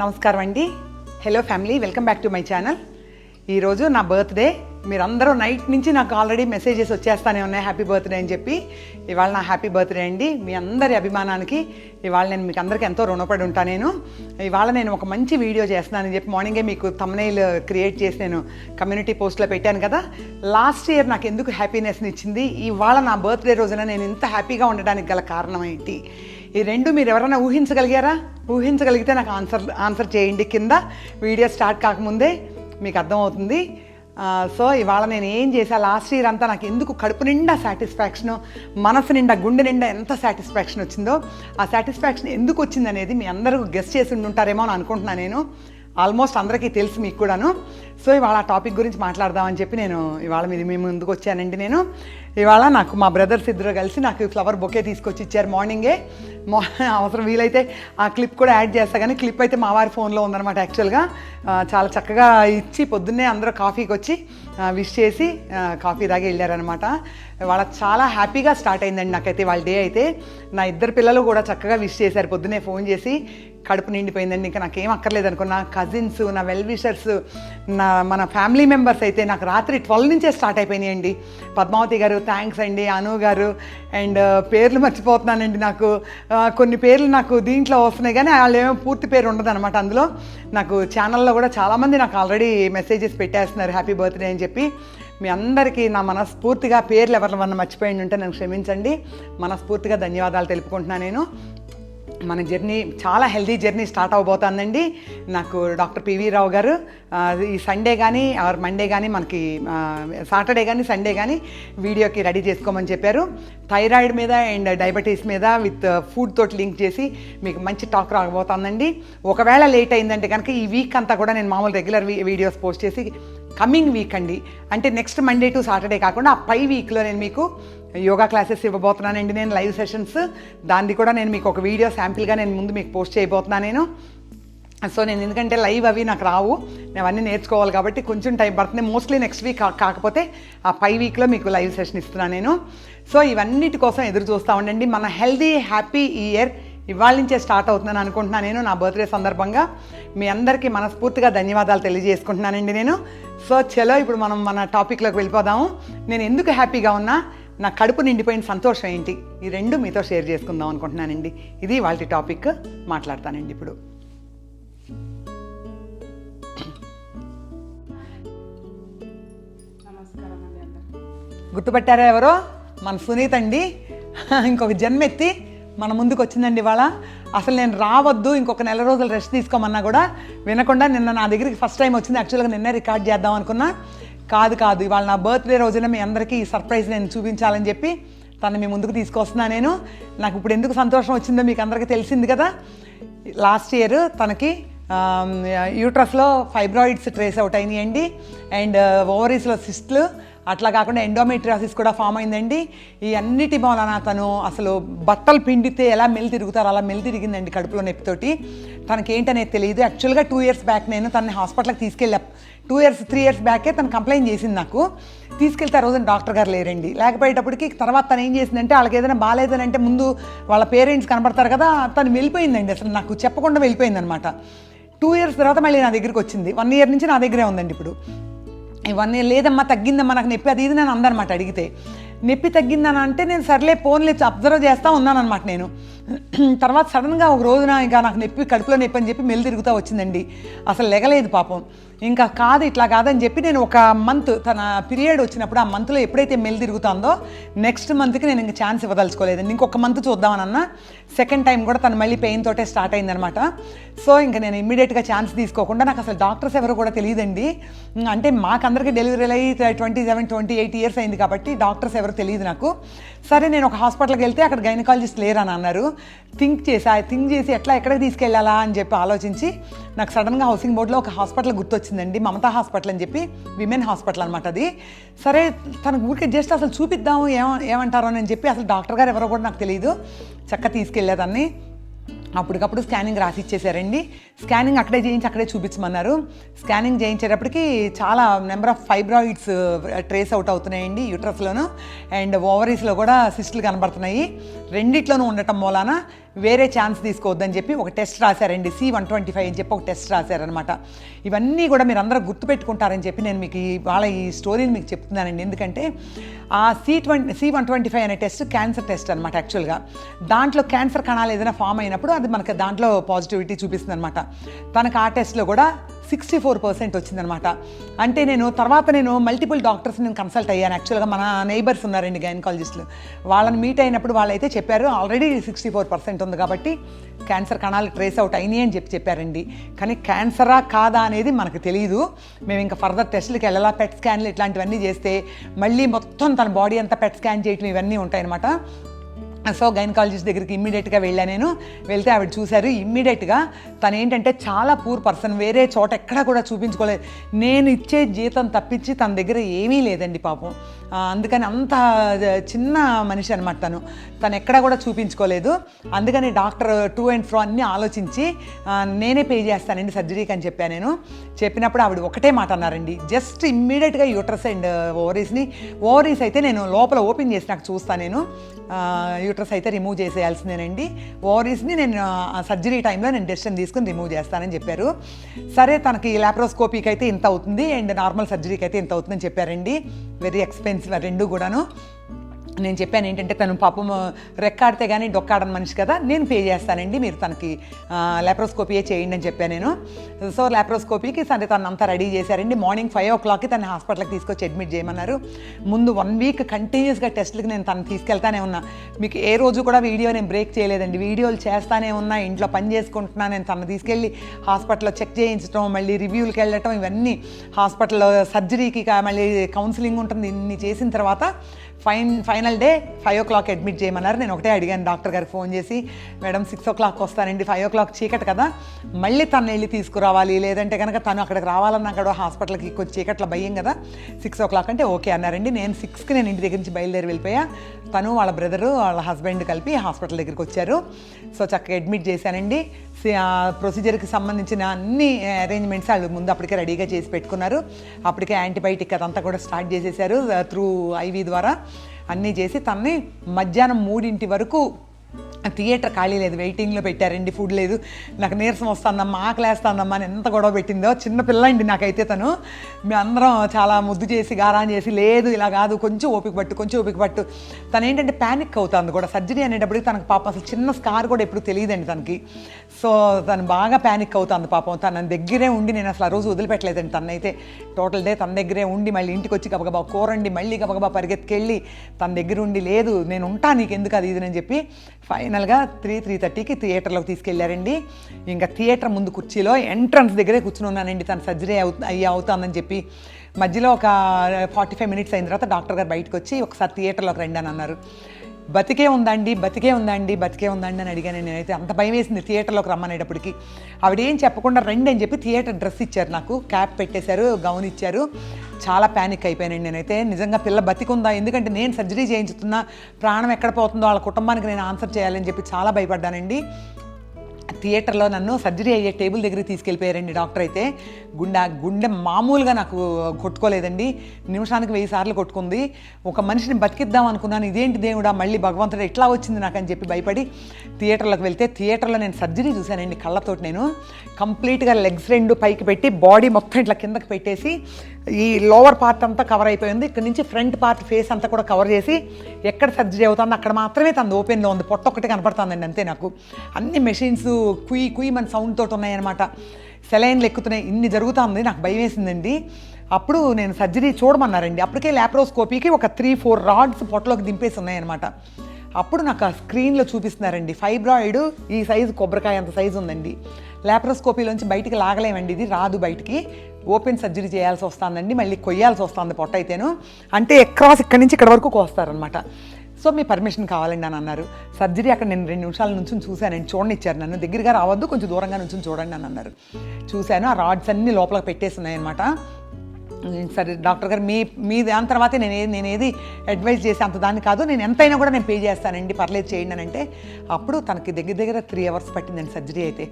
నమస్కారం అండి. Hello family welcome back to my channel ఈరోజు నా బర్త్డే మీరందరూ నైట్ నుంచి నాకు ఆల్రెడీ మెసేజెస్ వచ్చేస్తానే ఉన్నాయి. హ్యాపీ బర్త్డే అని చెప్పి. ఇవాళ నా హ్యాపీ బర్త్డే అండి. మీ అందరి అభిమానానికి ఇవాళ నేను మీకు అందరికీ ఎంతో రుణపడి ఉంటాను నేను. ఇవాళ నేను ఒక మంచి వీడియో చేస్తున్నానని చెప్పి మార్నింగే మీకు తమ్నైల్ క్రియేట్ చేసి నేను కమ్యూనిటీ పోస్ట్లో పెట్టాను కదా. లాస్ట్ ఇయర్ నాకు ఎందుకు హ్యాపీనెస్ని ఇచ్చింది? ఇవాళ నా బర్త్డే రోజున నేను ఇంత హ్యాపీగా ఉండడానికి గల కారణం ఏంటి? ఈ రెండు మీరు ఎవరైనా ఊహించగలిగారా? ఊహించగలిగితే నాకు ఆన్సర్ ఆన్సర్ చేయండి కింద. వీడియో స్టార్ట్ కాకముందే మీకు అర్థమవుతుంది. సో ఇవాళ నేను ఏం చేశా? లాస్ట్ ఇయర్ అంతా నాకు ఎందుకు కడుపు నిండా సాటిస్ఫాక్షన్ మనసు నిండా గుండె నిండా ఎంత సాటిస్ఫాక్షన్ వచ్చిందో ఆ సాటిస్ఫాక్షన్ ఎందుకు వచ్చిందనేది మీ అందరూ గెస్ట్ చేసి ఉండి ఉంటారేమో అని అనుకుంటున్నాను నేను. ఆల్మోస్ట్ అందరికీ తెలుసు మీకు కూడాను. సో ఇవాళ ఆ టాపిక్ గురించి మాట్లాడదామని చెప్పి నేను ఇవాళ మీది మీ ముందుకు వచ్చానండి నేను. ఇవాళ నాకు మా బ్రదర్స్ ఇద్దరు కలిసి నాకు ఫ్లవర్ బొకే తీసుకొచ్చి ఇచ్చారు మార్నింగే. మా అవసరం వీలైతే ఆ క్లిప్ కూడా యాడ్ చేస్తా కానీ క్లిప్ అయితే మా వారి ఫోన్లో ఉందన్నమాట యాక్చువల్గా. చాలా చక్కగా ఇచ్చి పొద్దున్నే అందరూ కాఫీకి వచ్చి విష్ చేసి కాఫీ తాగి వెళ్ళారనమాట వాళ్ళ చాలా హ్యాపీగా స్టార్ట్ అయిందండి నాకైతే వాళ్ళ డే అయితే. నా ఇద్దరు పిల్లలు కూడా చక్కగా విష్ చేశారు పొద్దున్నే ఫోన్ చేసి. కడుపు నిండిపోయిందండి. ఇంకా నాకేం అక్కర్లేదు అనుకో నా కజిన్స్ నా వెల్ విషర్స్ నా మన ఫ్యామిలీ మెంబర్స్ అయితే నాకు రాత్రి ట్వెల్వ్ నుంచే స్టార్ట్ అయిపోయినాయండి. పద్మావతి గారు థ్యాంక్స్ అండి. అను గారు అండ్ uh, పేర్లు మర్చిపోతున్నానండి నాకు. కొన్ని పేర్లు నాకు దీంట్లో వస్తున్నాయి కానీ వాళ్ళు ఏమో పూర్తి పేరు ఉండదు అనమాట అందులో. నాకు ఛానల్లో కూడా చాలామంది నాకు ఆల్రెడీ మెసేజెస్ పెట్టేస్తున్నారు హ్యాపీ బర్త్డే అని చెప్పి. మీ అందరికీ నా మనస్ఫూర్తిగా పేర్లు ఎవరివన్నా మర్చిపోయి ఉంటే నన్ను క్షమించండి. మనస్ఫూర్తిగా ధన్యవాదాలు తెలుపుకుంటున్నాను నేను. మన జర్నీ చాలా హెల్దీ జర్నీ స్టార్ట్ అవబోతుందండి. నాకు డాక్టర్ పివి రావు గారు ఈ సండే కానీ ఆర్ మండే కానీ మనకి సాటర్డే కానీ సండే కానీ వీడియోకి రెడీ చేసుకోమని చెప్పారు. థైరాయిడ్ మీద అండ్ డయాబెటీస్ మీద విత్ ఫుడ్ తోటి లింక్ చేసి మీకు మంచి టాక్ రాబోతుందండి. ఒకవేళ లేట్ అయిందంటే కనుక ఈ వీక్ అంతా కూడా నేను మామూలు రెగ్యులర్ వీడియోస్ పోస్ట్ చేసి కమింగ్ వీక్ అండి. అంటే నెక్స్ట్ మండే టు సాటర్డే కాకుండా ఆ పై వీక్లో నేను మీకు యోగా క్లాసెస్ ఇవ్వబోతున్నానండి నేను లైవ్ సెషన్స్. దాన్ని కూడా నేను మీకు ఒక వీడియో శాంపిల్గా నేను ముందు మీకు పోస్ట్ చేయబోతున్నాను నేను. సో నేను ఎందుకంటే లైవ్ అవి నాకు రావు. నేను అవన్నీ నేర్చుకోవాలి కాబట్టి కొంచెం టైం పడుతుంది. మోస్ట్లీ నెక్స్ట్ వీక్ కాకపోతే ఆ పై వీక్లో మీకు లైవ్ సెషన్ ఇస్తున్నాను నేను. సో ఇవన్నిటి కోసం ఎదురు చూస్తూ ఉండండి. మన హెల్దీ హ్యాపీ ఇయర్ ఇవాళ నుంచే స్టార్ట్ అవుతుందని అనుకుంటున్నాను నేను నా బర్త్డే సందర్భంగా. మీ అందరికీ మనస్ఫూర్తిగా ధన్యవాదాలు తెలియజేసుకుంటున్నానండి నేను. సో చలో ఇప్పుడు మనం మన టాపిక్లోకి వెళ్ళిపోదాము. నేను ఎందుకు హ్యాపీగా ఉన్నా? నా కడుపు నిండిపోయిన సంతోషం ఏంటి? ఈ రెండు మీతో షేర్ చేసుకుందాం అనుకుంటున్నానండి. ఇది వాళ్ళ టాపిక్. మాట్లాడతానండి ఇప్పుడు. గుర్తుపట్టారా ఎవరో? మన సునీత అండి. ఇంకొక జన్మెత్తి మన ముందుకు వచ్చిందండి ఇవాళ. అసలు నేను రావద్దు ఇంకొక నెల రోజులు రెస్ట్ తీసుకోమన్నా కూడా వినకుండా నిన్న నా దగ్గరికి ఫస్ట్ టైం వచ్చింది. యాక్చువల్గా నిన్నే రికార్డ్ చేద్దాం అనుకున్నా. కాదు కాదు. ఇవాళ నా బర్త్డే రోజున మీ అందరికీ ఈ సర్ప్రైజ్ నేను చూపించాలని చెప్పి తను మీ ముందుకు తీసుకొస్తున్నా నేను. నాకు ఇప్పుడు ఎందుకు సంతోషం వచ్చిందో మీకు అందరికీ తెలిసింది కదా. లాస్ట్ ఇయర్ తనకి యూట్రస్లో ఫైబ్రాయిడ్స్ ట్రేస్ అవుట్ అయినాయండి. అండ్ ఓవరీస్లో సిస్ట్లు అట్లా కాకుండా ఎండోమెట్రియాసిస్ కూడా ఫామ్ అయిందండి. ఈ అన్నిటి మూలన తను అసలు బట్టలు పిండితే ఎలా మెల్లి తిరుగుతారో అలా మెల్లి తిరిగిందండి కడుపులో నొప్పితోటి. తనకి ఏంటనేది తెలియదు. యాక్చువల్గా టూ ఇయర్స్ బ్యాక్ నేను తనని హాస్పిటల్కి తీసుకెళ్ళా. టూ ఇయర్స్ త్రీ ఇయర్స్ బ్యాకే తను కంప్లైంట్ చేసింది నాకు. తీసుకెళ్తే ఆ రోజున డాక్టర్ గారు లేరండి. లేకపోయేటప్పటికి తర్వాత తను ఏం చేసిందంటే వాళ్ళకి ఏదైనా బాగాలేదని అంటే ముందు వాళ్ళ పేరెంట్స్ కనబడతారు కదా తను వెళ్ళిపోయిందండి అసలు నాకు చెప్పకుండా వెళ్ళిపోయిందనమాట. టూ ఇయర్స్ తర్వాత మళ్ళీ నా దగ్గరికి వచ్చింది. వన్ ఇయర్ నుంచి నా దగ్గరే ఉందండి ఇప్పుడు. ఇవన్నీ లేదమ్మా తగ్గిందమ్మా నాకు నొప్పి అది ఇది నేను అందనమాట అడిగితే. నొప్పి తగ్గిందని అంటే నేను సర్లే ఫోన్లే అబ్జర్వ్ చేస్తూ ఉన్నానమాట నేను. తర్వాత సడన్గా ఒక రోజున ఇంకా నాకు నొప్పి కడుపులో నొప్పి అని చెప్పి మెల్లి తిరుగుతూ వచ్చిందండి. అసలు లెగలేదు పాపం. ఇంకా కాదు ఇట్లా కాదని చెప్పి నేను ఒక మంత్ తన పీరియడ్ వచ్చినప్పుడు ఆ మంత్లో ఎప్పుడైతే మెల్లి తిరుగుతుందో నెక్స్ట్ మంత్కి నేను ఇంకా ఛాన్స్ ఇవ్వదలుచుకోలేదండి ఇంకొక మంత్ చూద్దామనన్న సెకండ్ టైం కూడా తను మళ్ళీ పెయిన్ తోటే స్టార్ట్ అయిందనమాట. సో ఇంకా నేను ఇమ్మీడియట్గా ఛాన్స్ తీసుకోకుండా నాకు అసలు డాక్టర్స్ ఎవరు కూడా తెలియదండి. అంటే మాకందరికీ డెలివరీ అయ్యి twenty seven twenty eight years అయింది కాబట్టి డాక్టర్స్ ఎవరు తెలియదు నాకు. సరే నేను ఒక హాస్పిటల్కి వెళ్తే అక్కడ గైనకాలజిస్ట్ లేరని అన్నారు. థింక్ చేసి థింక్ చేసి ఎట్లా ఎక్కడికి తీసుకెళ్ళాలా అని చెప్పి ఆలోచించి నాకు సడన్గా హౌసింగ్ బోర్డులో ఒక హాస్పిటల్ గుర్తొచ్చిందండి మమతా హాస్పిటల్ అని చెప్పి విమెన్ హాస్పిటల్ అనమాట అది. సరే తన ఊరికే జస్ట్ అసలు చూపిద్దాము ఏమ ఏమంటారో అని చెప్పి అసలు డాక్టర్ గారు ఎవరో కూడా నాకు తెలియదు చక్క తీసుకెళ్ళేదాన్ని. అప్పటికప్పుడు స్కానింగ్ రాసి ఇచ్చేసారండి స్కానింగ్ అక్కడే చేయించి అక్కడే చూపించమన్నారు. స్కానింగ్ చేయించేటప్పటికి చాలా number of fibroids trace out అవుతున్నాయండి యూట్రస్లోను. అండ్ ఓవరీస్లో కూడా సిస్టులు కనబడుతున్నాయి. రెండిట్లోనూ ఉండటం మూలాన వేరే ఛాన్స్ తీసుకోవద్దని చెప్పి ఒక టెస్ట్ రాశారండి. సి వన్ ట్వంటీ ఫైవ్ అని చెప్పి ఒక టెస్ట్ రాశారనమాట ఇవన్నీ కూడా మీరు అందరూ గుర్తుపెట్టుకుంటారని చెప్పి నేను మీకు ఈ వాళ్ళ ఈ స్టోరీని మీకు చెప్తున్నానండి. ఎందుకంటే ఆ C twenty C one twenty five అనే టెస్ట్ క్యాన్సర్ టెస్ట్ అనమాట యాక్చువల్గా దాంట్లో క్యాన్సర్ కణాలు ఏదైనా ఫామ్ అయినప్పుడు అది మనకు దాంట్లో పాజిటివిటీ చూపిస్తుంది అనమాట తనకు ఆ టెస్ట్లో కూడా సిక్స్టీ ఫోర్ పర్సెంట్ వచ్చిందనమాట. అంటే నేను తర్వాత నేను మల్టిపుల్ డాక్టర్స్ నేను కన్సల్ట్ అయ్యాను. యాక్చువల్గా మన నైబర్స్ ఉన్నారండి గైనకాలజిస్టులు వాళ్ళని మీట్ అయినప్పుడు వాళ్ళైతే చెప్పారు ఆల్రెడీ సిక్స్టీ ఫోర్ పర్సెంట్ ఉంది కాబట్టి క్యాన్సర్ కణాలు ట్రేస్ అవుట్ అయినాయి అని చెప్పి చెప్పారండి. కానీ క్యాన్సరా కాదా అనేది మనకు తెలియదు మేము ఇంకా ఫర్దర్ టెస్టులకి వెళ్ళాలా? పెట్ స్కాన్లు ఇట్లాంటివన్నీ చేస్తే మళ్ళీ మొత్తం తన బాడీ అంతా పెట్ స్కాన్ చేయటం ఇవన్నీ ఉంటాయన్నమాట. సో గైనకాలజిస్ట్ దగ్గరికి ఇమ్మీడియట్గా వెళ్ళా నేను. వెళ్తే ఆవిడ చూశారు ఇమ్మీడియట్గా తను ఏంటంటే చాలా పూర్ పర్సన్ వేరే చోట ఎక్కడా కూడా చూపించుకోలేదు. నేను ఇచ్చే జీతం తప్పించి తన దగ్గర ఏమీ లేదండి పాపం. అందుకని అంత చిన్న మనిషి అనమాట తను. తను ఎక్కడా కూడా చూపించుకోలేదు. అందుకని డాక్టర్ టూ అండ్ ఫ్రో అన్నీ ఆలోచించి నేనే పే చేస్తానండి సర్జరీకి అని చెప్పాను నేను. చెప్పినప్పుడు ఆవిడ ఒకటే మాట అన్నారండి. జస్ట్ ఇమ్మీడియట్గా యూట్రస్ అండ్ ఓవరీస్ని ఓవరీస్ అయితే నేను లోపల ఓపెన్ చేసి నాకు చూస్తాను నేను. యూట్రస్ అయితే రిమూవ్ చేసేయాల్సిందేనండి. ఓవరీస్ని నేను సర్జరీ టైంలో నేను డెసిషన్ తీసుకుని రిమూవ్ చేస్తానని చెప్పారు. సరే తనకి లాప్రోస్కోపీకి అయితే ఇంత అవుతుంది అండ్ నార్మల్ సర్జరీకి అయితే ఇంత అవుతుందని చెప్పారండి. వెరీ ఎక్స్పెన్సివ్ రెండు కూడాను. నేను చెప్పాను ఏంటంటే తను పాపం రెక్కాడితే కానీ డొక్కాడని మనిషి కదా నేను పే చేస్తానండి మీరు తనకి లాప్రోస్కోపీయే చేయండి అని చెప్పాను నేను. సో లాప్రోస్కోపీకి సరే తను అంతా రెడీ చేశారండి. మార్నింగ్ ఫైవ్ ఓ క్లాక్కి తను హాస్పిటల్కి తీసుకొచ్చి అడ్మిట్ చేయమన్నారు. ముందు వన్ వీక్ కంటిన్యూస్గా టెస్ట్లకి నేను తను తీసుకెళ్తానే ఉన్నా. మీకు ఏ రోజు కూడా వీడియో నేను బ్రేక్ చేయలేదండి. వీడియోలు చేస్తానే ఉన్నా ఇంట్లో పని చేసుకుంటున్నా నేను తను తీసుకెళ్ళి హాస్పిటల్లో చెక్ చేయించడం మళ్ళీ రివ్యూలకి వెళ్ళటం ఇవన్నీ హాస్పిటల్లో సర్జరీకి మళ్ళీ కౌన్సిలింగ్ ఉంటుంది ఇన్ని చేసిన తర్వాత fine final day five o'clock admit చేయమన్నారు. నేను ఒకటే అడిగాను డాక్టర్ గారికి ఫోన్ చేసి మేడం సిక్స్ ఓ క్లాక్ వస్తానండి ఫైవ్ ఓ క్లాక్ చీకటి కదా మళ్ళీ తను వెళ్ళి తీసుకురావాలి. లేదంటే కనుక తను అక్కడికి రావాలన్నా అక్కడ హాస్పిటల్కి కొంచెం చీకట్ల భయం కదా సిక్స్ ఓ క్లాక్ అంటే ఓకే అన్నారండి. నేను సిక్స్కి నేను ఇంటి దగ్గర నుంచి బయలుదేరి వెళ్ళిపోయా. తను వాళ్ళ బ్రదరు వాళ్ళ హస్బెండ్ కలిపి హాస్పిటల్ దగ్గరికి వచ్చారు. సో చక్కగా అడ్మిట్ చేశానండి. ప్రొసీజర్కి సంబంధించిన అన్ని అరేంజ్మెంట్స్ వాళ్ళు ముందు అప్పటికే రెడీగా చేసి పెట్టుకున్నారు. అప్పటికే యాంటీబయాటిక్ అదంతా కూడా స్టార్ట్ చేసేసారు త్రూ ఐవీ ద్వారా. అన్నీ చేసి తనని మధ్యాహ్నం మూడింటి వరకు థియేటర్ ఖాళీ లేదు వెయిటింగ్లో పెట్టారండి ఫుడ్ లేదు. నాకు నీరసం వస్తుందమ్మా ఆకలి వేస్తుందమ్మా అని ఎంత గొడవ పెట్టిందో చిన్న పిల్ల అండి నాకైతే తను. మీ అందరం చాలా ముద్దు చేసి గారాన్ చేసి లేదు ఇలా కాదు కొంచెం ఓపిక పట్టు కొంచెం ఓపిక పట్టు. తను ఏంటంటే ప్యానిక్ అవుతుంది కూడా సర్జరీ అనేటప్పటికి తనకు పాపం అసలు చిన్న స్కార్ కూడా ఎప్పుడు తెలియదండి తనకి. సో తను బాగా ప్యానిక్ అవుతుంది పాపం. తన దగ్గరే ఉండి నేను అసలు ఆ రోజు వదిలిపెట్టలేదండి తనైతే. టోటల్ డే తన దగ్గరే ఉండి మళ్ళీ ఇంటికి వచ్చి గబగబా కూరండి మళ్ళీ గబగబా పరిగెత్తుకెళ్ళి తన దగ్గర ఉండి లేదు నేను ఉంటా నీకు ఎందుకు అది ఇది అని చెప్పి ఫైన్ ఫైనల్గా త్రీ త్రీ థర్టీకి థియేటర్లోకి తీసుకెళ్ళారండి. ఇంకా థియేటర్ ముందు కుర్చీలో ఎంట్రన్స్ దగ్గరే కూర్చుని ఉన్నానండి. తన సర్జరీ అవు అయ్యి అవుతుందని చెప్పి. మధ్యలో ఒక ఫార్టీ ఫైవ్ మినిట్స్ అయిన తర్వాత డాక్టర్ గారు బయటకు వచ్చి ఒకసారి థియేటర్లోకి రండి అని అన్నారు. బతికే ఉందండి బతికే ఉందండి బతికే ఉందండి అని అడిగాను. నేనైతే అంత భయం వేసింది థియేటర్లోకి రమ్మనేటప్పటికి. ఆవిడ ఏం చెప్పకుండా రండి అని చెప్పి థియేటర్ డ్రెస్ ఇచ్చారు నాకు. క్యాప్ పెట్టేశారు గౌన్ ఇచ్చారు. చాలా ప్యానిక్ అయిపోయానండి నేనైతే నిజంగా పిల్ల బతికుందా? ఎందుకంటే నేను సర్జరీ చేయించుతున్నా ప్రాణం ఎక్కడ పోతుందో వాళ్ళ కుటుంబానికి నేను ఆన్సర్ చేయాలని చెప్పి చాలా భయపడ్డానండి. థియేటర్లో నన్ను సర్జరీ అయ్యే టేబుల్ దగ్గరికి తీసుకెళ్ళిపోయారండి డాక్టర్ అయితే. గుండె గుండె మామూలుగా నాకు కొట్టుకోలేదండి. నిమిషానికి వెయ్యి సార్లు కొట్టుకుంది. ఒక మనిషిని బతికిద్దాం అనుకున్నాను. ఇదేంటి దేవుడా? మళ్ళీ భగవంతుడు ఎట్లా వచ్చింది నాకు అని చెప్పి భయపడి థియేటర్లోకి వెళ్తే థియేటర్లో నేను సర్జరీ చూశానండి కళ్ళతోటి నేను. కంప్లీట్గా లెగ్స్ రెండు పైకి పెట్టి బాడీ మొత్తం ఇట్లా కిందకి పెట్టేసి ఈ లోవర్ పార్ట్ అంతా కవర్ అయిపోయింది. ఇక్కడ నుంచి ఫ్రంట్ పార్ట్ ఫేస్ అంతా కూడా కవర్ చేసి ఎక్కడ సర్జరీ అవుతుందో అక్కడ మాత్రమే తన ఓపెన్లో ఉంది. పొట్ట ఒకటి కనపడుతుందండి అంతే నాకు. అన్ని మెషిన్స్ కుయ్ కుయ్ మన సౌండ్ తోటి ఉన్నాయన్నమాట. సెలైన్లు ఎక్కుతున్నాయి. ఇన్ని జరుగుతుంది. నాకు భయం వేసిందండి. అప్పుడు నేను సర్జరీ చూడమన్నారండి. అప్పటికే ల్యాప్రోస్కోపీకి ఒక త్రీ ఫోర్ రాడ్స్ పొట్టలోకి దింపేసి ఉన్నాయన్నమాట. అప్పుడు నాకు ఆ స్క్రీన్లో చూపిస్తున్నారండి. ఫైబ్రాయిడ్ ఈ సైజు కొబ్బరికాయ అంత సైజు ఉందండి. ల్యాప్రోస్కోపీలోంచి బయటికి లాగలేమండి. ఇది రాదు బయటికి. ఓపెన్ సర్జరీ చేయాల్సి వస్తుందండి మళ్ళీ కొయ్యాల్సి వస్తుంది పొట్ట అయితేను. అంటే క్రాస్ ఇక్కడి నుంచి ఇక్కడ వరకు కోస్తారనమాట సో మీ పర్మిషన్ కావాలండి అని అన్నారు. సర్జరీ అక్కడ నేను రెండు నిమిషాల నుంచి చూశానండి చూడనిచ్చారు నన్ను. దగ్గరగా రావద్దు కొంచెం దూరంగా నుంచి చూడండి అని అన్నారు. చూశాను ఆ రాడ్స్ అన్ని లోపలికి పెట్టేస్తున్నాయన్నమాట సరే డాక్టర్ గారు మీ మీ దాని తర్వాతే నేను ఏది నేను ఏది అడ్వైస్ చేసే అంత దాన్ని కాదు నేను ఎంతైనా కూడా నేను పే చేస్తానండి పర్లేదు చేయండి అని అంటే అప్పుడు తనకి దగ్గర దగ్గర త్రీ అవర్స్ పట్టిందండి సర్జరీ అయితే.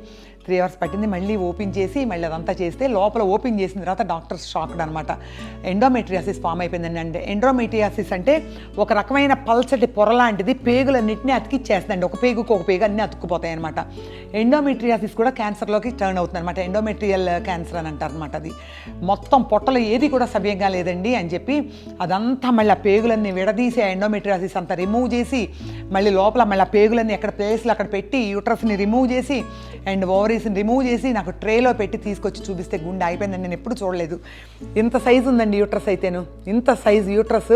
త్రీ అవర్స్ పట్టింది. మళ్ళీ ఓపెన్ చేసి మళ్ళీ అదంతా చేస్తే లోపల ఓపెన్ చేసిన తర్వాత డాక్టర్స్ షాక్డ్ అనమాట ఎండోమెట్రియాసిస్ ఫామ్ అయిపోయిందండి. అంటే ఎండోమెట్రియాసిస్ అంటే ఒక రకమైన పల్చటి పొర లాంటిది పేగులన్నింటినీ అతికిచ్చేస్తుందండి. ఒక పేగుకు ఒక పేగు అన్నీ అతుక్కుపోతాయి అనమాట ఎండోమెట్రియాసిస్ కూడా క్యాన్సర్లోకి టర్న్ అవుతుంది అనమాట ఎండోమెట్రియల్ క్యాన్సర్ అని అంటారు అనమాట అది. మొత్తం పొట్టలో ఏది కూడా సవ్యంగా లేదండి అని చెప్పి అదంతా మళ్ళీ ఆ పేగులన్నీ విడదీసి ఆ ఎండోమెట్రియాసిస్ అంతా రిమూవ్ చేసి మళ్ళీ లోపల మళ్ళీ ఆ పేగులన్నీ ఎక్కడ ప్లేస్లో అక్కడ పెట్టి యూట్రస్ని రిమూవ్ చేసి అండ్ ఓవరీస్ని రిమూవ్ చేసి నాకు ట్రేలో పెట్టి తీసుకొచ్చి చూపిస్తే గుండె అయిపోయిందని నేను ఎప్పుడు చూడలేదు. ఇంత సైజు ఉందండి యూట్రస్ అయితేను. ఇంత సైజు యూట్రస్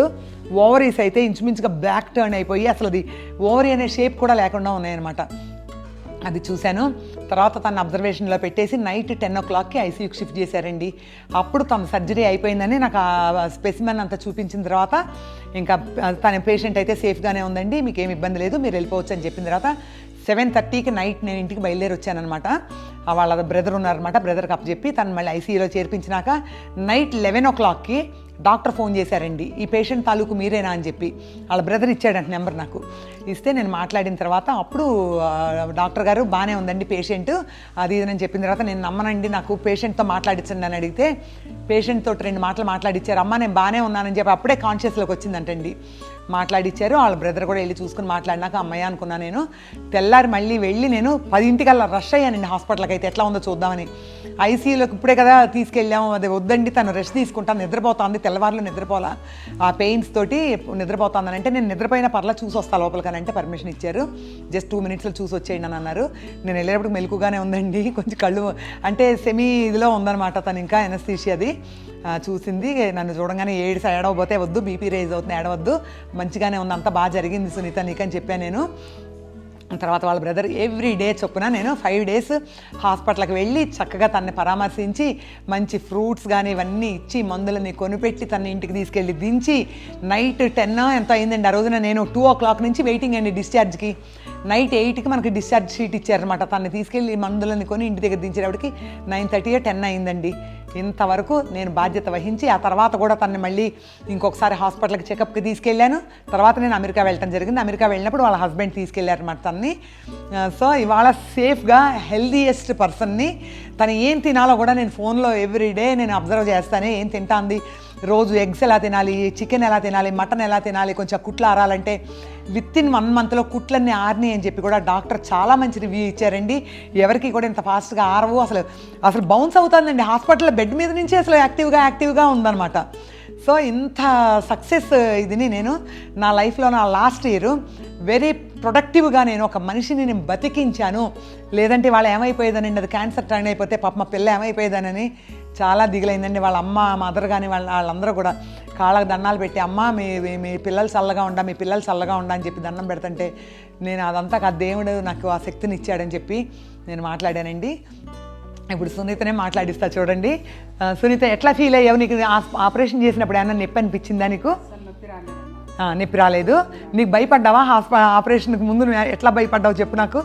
ఓవరీస్ అయితే ఇంచుమించుగా బ్యాక్ టర్న్ అయిపోయి అసలు అది ఓవరీ అనే షేప్ కూడా లేకుండా ఉన్నాయన్నమాట. అది చూశాను. తర్వాత తన అబ్జర్వేషన్లో పెట్టేసి నైట్ టెన్ ఓ క్లాక్కి ఐసీయూకి షిఫ్ట్ చేశారండి. అప్పుడు తన సర్జరీ అయిపోయిందని నాకు ఆ స్పెసిమెన్ అంతా చూపించిన తర్వాత ఇంకా తన పేషెంట్ అయితే సేఫ్గానే ఉందండి. మీకు ఏమి ఇబ్బంది లేదు మీరు వెళ్ళిపోవచ్చు అని చెప్పిన తర్వాత సెవెన్ థర్టీకి నైట్ నేను ఇంటికి బయలుదేరి వచ్చానమాట వాళ్ళ బ్రదర్ ఉన్నారనమాట బ్రదర్కి అప్ చెప్పి తను మళ్ళీ ఐసీయూలో చేర్పించినాక నైట్ లెవెన్ ఓ క్లాక్కి డాక్టర్ ఫోన్ చేశారండి. ఈ పేషెంట్ తాలూకు మీరేనా అని చెప్పి. వాళ్ళ బ్రదర్ ఇచ్చాడంట నెంబర్ నాకు. ఇస్తే నేను మాట్లాడిన తర్వాత అప్పుడు డాక్టర్ గారు బాగానే ఉందండి పేషెంట్. అది ఇది అని చెప్పిన తర్వాత నేను నమ్మనండి నాకు పేషెంట్తో మాట్లాడించండి అని అడిగితే పేషెంట్తో రెండు మాటలు మాట్లాడిచ్చారు. అమ్మ నేను బాగానే ఉన్నానని చెప్పి అప్పుడే కాన్షియస్లోకి వచ్చిందంటండి. మాట్లాడిచ్చారు. వాళ్ళ బ్రదర్ కూడా వెళ్ళి చూసుకుని మాట్లాడినాక అమ్మాయి అనుకున్నా నేను. తెల్లారి మళ్ళీ వెళ్ళి నేను పదింటికల్లా రష్ అయ్యానండి హాస్పిటల్కి అయితే. ఎట్లా ఉందో చూద్దామని. ఐసీయూలోకి ఇప్పుడే కదా తీసుకెళ్ళాము. అది వద్దండి. తను రెస్ట్ తీసుకుంటాను నిద్రపోతుంది. తెల్లవారులు నిద్రపోలా. ఆ పెయిన్స్ తోటి నిద్రపోతుందని అంటే నేను నిద్రపోయిన పర్లా చూసి వస్తా లోపలికని అంటే పర్మిషన్ ఇచ్చారు. జస్ట్ టూ మినిట్స్లో చూసి వచ్చేయండి అని అన్నారు. నేను వెళ్ళేటప్పుడు మెలకుగానే ఉందండి. కొంచెం కళ్ళు అంటే సెమీ ఇదిలో ఉందన్నమాట తను ఇంకా ఎనస్థీషి అది చూసింది. నన్ను చూడంగానే ఏడిసి ఏడవబోతే వద్దు బీపీ రేజ్ అవుతుంది ఏడవద్దు. మంచిగానే ఉంది అంతా బాగా జరిగింది సునీత నీకని చెప్పాను నేను. తర్వాత వాళ్ళ బ్రదర్ ఎవ్రీ డే చొప్పున నేను ఫైవ్ డేస్ హాస్పిటల్కి వెళ్ళి చక్కగా తనని పరామర్శించి మంచి ఫ్రూట్స్ కానీ ఇవన్నీ ఇచ్చి మందులని కొనిపెట్టి తన ఇంటికి తీసుకెళ్ళి దించి నైట్ టెన్ ఎంత అయిందండి. ఆ రోజున నేను టూ ఓ క్లాక్ నుంచి వెయిటింగ్ అండి డిశ్చార్జ్కి. నైట్ ఎయిట్కి మనకి డిశ్చార్జ్ షీట్ ఇచ్చారనమాట తను తీసుకెళ్ళి మందులని కొని ఇంటి దగ్గర దించేటప్పటికి నైన్ థర్టీ టెన్ అయిందండి. ఇంతవరకు నేను బాధ్యత వహించి ఆ తర్వాత కూడా తనని మళ్ళీ ఇంకొకసారి హాస్పిటల్కి చెకప్కి తీసుకెళ్ళాను. తర్వాత నేను అమెరికా వెళ్ళటం జరిగింది. అమెరికా వెళ్ళినప్పుడు వాళ్ళ హస్బెండ్ తీసుకెళ్ళారన్నమాట తనని. సో ఇవాళ సేఫ్గా హెల్దీయెస్ట్ పర్సన్ని తను ఏం తినాలో కూడా నేను ఫోన్లో ఎవ్రీడే నేను అబ్జర్వ్ చేస్తానే ఏం తింటాంది రోజు ఎగ్స్ ఎలా తినాలి చికెన్ ఎలా తినాలి మటన్ ఎలా తినాలి కొంచెం కుట్లు ఆరాలంటే విత్ ఇన్ వన్ మంత్లో కుట్లన్నీ ఆర్ని అని చెప్పి కూడా డాక్టర్ చాలా మంచి రివ్యూ ఇచ్చారండి. ఎవరికి కూడా ఇంత ఫాస్ట్గా ఆరవు అసలు అసలు బౌన్స్ అవుతుందండి. హాస్పిటల్లో బెడ్ మీద నుంచి అసలు యాక్టివ్గా యాక్టివ్గా ఉందన్నమాట. సో ఇంత సక్సెస్ ఇదిని నేను నా లైఫ్లో నా లాస్ట్ ఇయర్ వెరీ ప్రొడక్టివ్గా నేను ఒక మనిషిని నేను బతికించాను. లేదంటే వాళ్ళు ఏమైపోయేదనండి అది క్యాన్సర్ టర్న్ అయిపోతే పాప మా పిల్ల ఏమైపోయేదనని చాలా దిగులైందండి. వాళ్ళ అమ్మ మదర్ కానీ వాళ్ళ వాళ్ళందరూ కూడా కాళ్ళకు దండాలు పెట్టి అమ్మ మీ మీ- పిల్లలు చల్లగా ఉండా మీ పిల్లలు చల్లగా ఉండా అని చెప్పి దండం పెడుతుంటే నేను అదంతా ఆ దేవుడు నాకు ఆ శక్తిని ఇచ్చాడని చెప్పి నేను మాట్లాడానండి. ఇప్పుడు సునీతనే మాట్లాడిస్తా చూడండి. సునీత ఎట్లా ఫీల్ అయ్యావు? నీకు ఆపరేషన్ చేసినప్పుడు ఏమన్నా నొప్పి అనిపించిందా నీకు? నొప్పి రాలేదు. నీకు భయపడ్డావా? హాస్ప ఆపరేషన్కి ముందు ఎట్లా భయపడ్డావు? చెప్పు నాకు.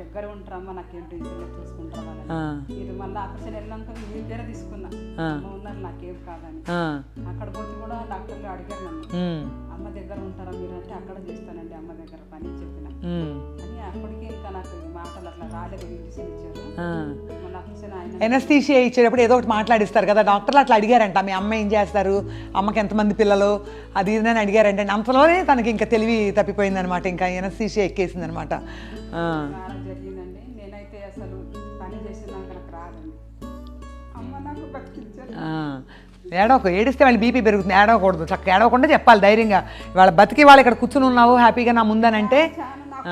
దగ్గర ఉంటారమ్మా నాకేంటి ఇంట్లో చూసుకుంటారా మీరు మళ్ళీ ఆపరేషన్ వెళ్ళాక మీ పేరే తీసుకున్నా. ఉన్నారు నాకేం కాదని. అక్కడ పోతే కూడా డాక్టర్లు అడిగారు నన్ను. ఉమ్, అమ్మ దగ్గర ఉంటారా మీరు? అంటే అక్కడ చేస్తానండి అమ్మ దగ్గర పని చెప్పిన. అని అప్పటికి ఇంకా నాకు మాటలు అట్లా రాలేదు ఇంగ్లీష్ ఇచ్చారు. ఎనస్థీషియా ఇచ్చేటప్పుడు ఏదో ఒకటి మాట్లాడిస్తారు కదా డాక్టర్లు అట్లా అడిగారంట మీ అమ్మ ఏం చేస్తారు? అమ్మకి ఎంతమంది పిల్లలు? అది అని అడిగారంటే. అంతలోనే తనకి ఇంకా తెలివి తప్పిపోయిందనమాట ఇంకా ఎనస్థీషియా చాలా జరిగిందండి. నేనైతే అసలు పని చేసినాక నాకు రాదండి. అమ్మ నాకు బతికించారు ఆ. ఏడవకు ఏడిస్తే వాళ్ళు బీపీ పెరుగుతుంది ఏడవకూడదు. చక్కగా ఏడవకుండా చెప్పాలి ధైర్యంగా. వాళ్ళ బతికి వాళ్ళు ఇక్కడ కూర్చుని ఉన్నావు హ్యాపీగా నా చాలా నాకు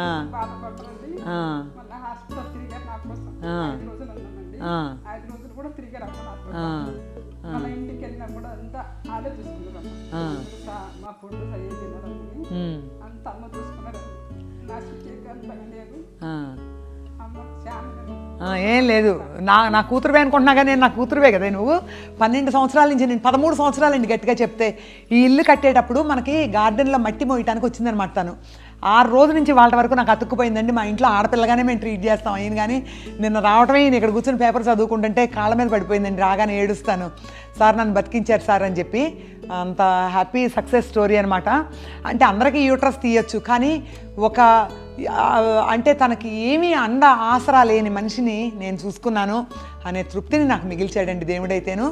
ఆ. ఏం లేదు. నా నా కూతురువే అనుకుంటున్నా కానీ నేను నా కూతురువే కదా నువ్వు. పన్నెండు సంవత్సరాల నుంచి నేను పదమూడు సంవత్సరాలండి గట్టిగా చెప్తే. ఈ ఇల్లు కట్టేటప్పుడు మనకి గార్డెన్లో మట్టి మోయటానికి వచ్చిందనమాట తను. ఆరు రోజుల నుంచి వాళ్ళ వరకు నాకు అతుక్కుపోయిందండి. మా ఇంట్లో ఆడపిల్లగానే మేము ట్రీట్ చేస్తాం. అయింది కానీ నిన్న రావటమే నేను ఇక్కడ కూర్చొని పేపర్ చదువుకుంటుంటే కాళ్ళ మీద పడిపోయిందండి. రాగానే ఏడుస్తాను. సార్ నన్ను బతికించారు సార్ అని చెప్పి అంత హ్యాపీ సక్సెస్ స్టోరీ అనమాట అంటే అందరికీ యూట్రస్ తీయొచ్చు. కానీ ఒక అంటే తనకి ఏమీ అండ ఆసరా లేని మనిషిని నేను చూసుకున్నాను అనే తృప్తిని నాకు మిగిల్చాడండి దేవుడైతేను.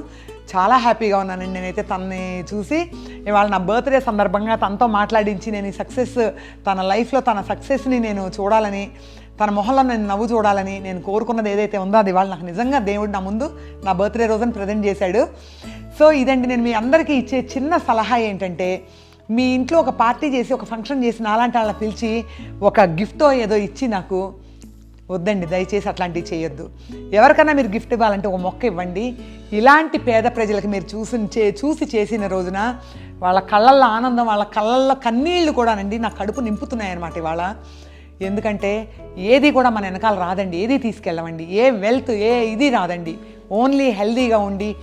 చాలా హ్యాపీగా ఉన్నానండి నేనైతే తనని చూసి. ఇవాళ నా బర్త్డే సందర్భంగా తనతో మాట్లాడించి నేను ఈ సక్సెస్ తన లైఫ్లో తన సక్సెస్ని నేను చూడాలని తన మొహంలో నేను నవ్వు చూడాలని నేను కోరుకున్నది ఏదైతే ఉందో అది ఇవాళ నాకు నిజంగా దేవుడు నా ముందు నా బర్త్డే రోజున ప్రజెంట్ చేశాడు. సో ఇదండి నేను మీ అందరికీ ఇచ్చే చిన్న సలహా ఏంటంటే మీ ఇంట్లో ఒక పార్టీ చేసి ఒక ఫంక్షన్ చేసి నాలాంటి వాళ్ళని పిలిచి ఒక గిఫ్టో ఏదో ఇచ్చి నాకు వద్దండి దయచేసి అట్లాంటివి చేయొద్దు. ఎవరికైనా మీరు గిఫ్ట్ ఇవ్వాలంటే ఒక మొక్క ఇవ్వండి. ఇలాంటి పేద ప్రజలకు మీరు చూసి చే చూసి చేసిన రోజున వాళ్ళ కళ్ళల్లో ఆనందం వాళ్ళ కళ్ళల్లో కన్నీళ్ళు కూడానండి నా కడుపు నింపుతున్నాయన్నమాట ఇవాళ. ఎందుకంటే ఏది కూడా మన వెనకాల రాదండి ఏది తీసుకెళ్ళమండి ఏ వెల్త్ ఏ ఇది రాదండి. ఓన్లీ హెల్దీగా ఉండి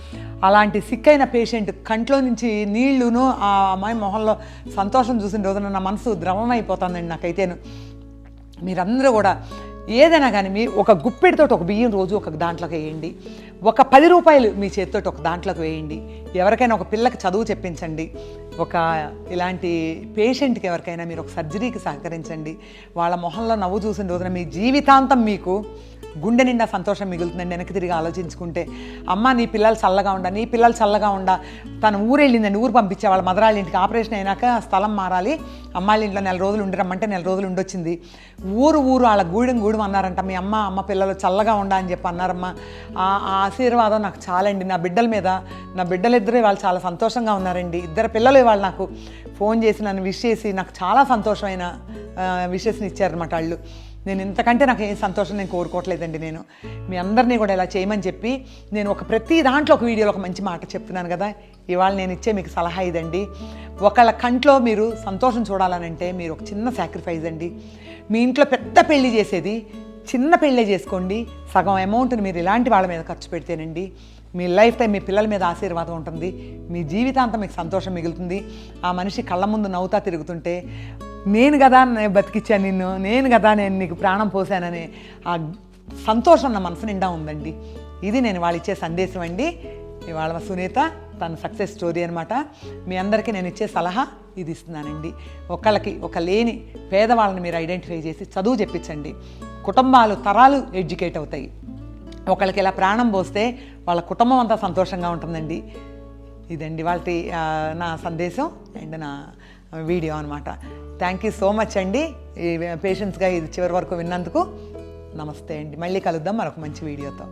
అలాంటి సిక్ అయిన పేషెంట్ కంట్లో నుంచి నీళ్ళును ఆ అమ్మాయి మొహంలో సంతోషం చూసిన రోజున నా మనసు ద్రవం అయిపోతుందండి నాకైతేను. మీరందరూ కూడా ఏదైనా కానీ మీ ఒక గుప్పెడితో ఒక బియ్యం రోజు ఒక దాంట్లోకి వేయండి. ఒక పది రూపాయలు మీ చేతితో ఒక దాంట్లోకి వేయండి. ఎవరికైనా ఒక పిల్లకి చదువు చెప్పించండి. ఒక ఇలాంటి పేషెంట్కి ఎవరికైనా మీరు ఒక సర్జరీకి సహకరించండి. వాళ్ళ మొహంలో నవ్వు చూసిన రోజున మీ జీవితాంతం మీకు గుండె నిండా సంతోషం మిగులుతుందండి. వెనక్కి తిరిగి ఆలోచించుకుంటే అమ్మ నీ పిల్లలు చల్లగా ఉండ నీ పిల్లలు చల్లగా ఉండ తను ఊరు వెళ్ళిందండి ఊరు పంపించే వాళ్ళ మదరాళ్ళ ఇంటికి ఆపరేషన్ అయినాక స్థలం మారాలి అమ్మాళ్ళ ఇంట్లో నెల రోజులు ఉండిరమ్మంటే నెల రోజులు ఉండొచ్చింది. ఊరు ఊరు వాళ్ళ గూడెం గూడెం అన్నారంట మీ అమ్మ అమ్మ పిల్లలు చల్లగా ఉండ అని చెప్పి అన్నారమ్మా. ఆ ఆశీర్వాదం నాకు చాలండి. నా బిడ్డల మీద నా బిడ్డలిద్దరూ వాళ్ళు చాలా సంతోషంగా ఉన్నారండి. ఇద్దరు పిల్లలు వాళ్ళు నాకు. ఫోన్ చేసి నన్ను విష్ చేసి నాకు చాలా సంతోషమైన విషెస్ని ఇచ్చారనమాట వాళ్ళు. నేను ఇంతకంటే నాకు ఏం సంతోషం నేను కోరుకోవట్లేదండి నేను. మీ అందరినీ కూడా ఇలా చేయమని చెప్పి నేను ఒక ప్రతి దాంట్లో ఒక వీడియోలో ఒక మంచి మాట చెప్తున్నాను కదా. ఇవాళ నేను ఇచ్చే మీకు సలహా ఇదండి. ఒకళ్ళ కంట్లో మీరు సంతోషం చూడాలనంటే మీరు ఒక చిన్న సాక్రిఫైస్ అండి. మీ ఇంట్లో పెద్ద పెళ్ళి చేసేది చిన్న పెళ్ళే చేసుకోండి. సగం అమౌంట్ని మీరు ఇలాంటి వాళ్ళ మీద ఖర్చు పెడితేనండి. మీ లైఫ్ టైం మీ పిల్లల మీద ఆశీర్వాదం ఉంటుంది. మీ జీవితాంతం మీకు సంతోషం మిగులుతుంది. ఆ మనిషి కళ్ళ ముందు నవ్వుతా తిరుగుతుంటే నేను కదా నేను బతికిచ్చాను నిన్ను నేను కదా నేను నీకు ప్రాణం పోసానని ఆ సంతోషం నా మనసు నిండా ఉందండి. ఇది నేను వాళ్ళు ఇచ్చే సందేశం అండి. ఇవాళ సునీత తన సక్సెస్ స్టోరీ అనమాట మీ అందరికీ నేను ఇచ్చే సలహా ఇది ఇస్తున్నానండి. ఒకళ్ళకి ఒక లేని పేదవాళ్ళని మీరు ఐడెంటిఫై చేసి చదువు చెప్పించండి. కుటుంబాలు తరాలు ఎడ్యుకేట్ అవుతాయి. ఒకళ్ళకి ఇలా ప్రాణం పోస్తే వాళ్ళ కుటుంబం అంతా సంతోషంగా ఉంటుందండి. ఇదండి వాళ్ళ నా సందేశం అండ్ నా వీడియో అనమాట థ్యాంక్ యూ సో మచ్ అండి. ఈ పేషెంట్స్గా ఇది చివరి వరకు విన్నందుకు నమస్తే అండి. మళ్ళీ కలుద్దాం మరొక మంచి వీడియోతో.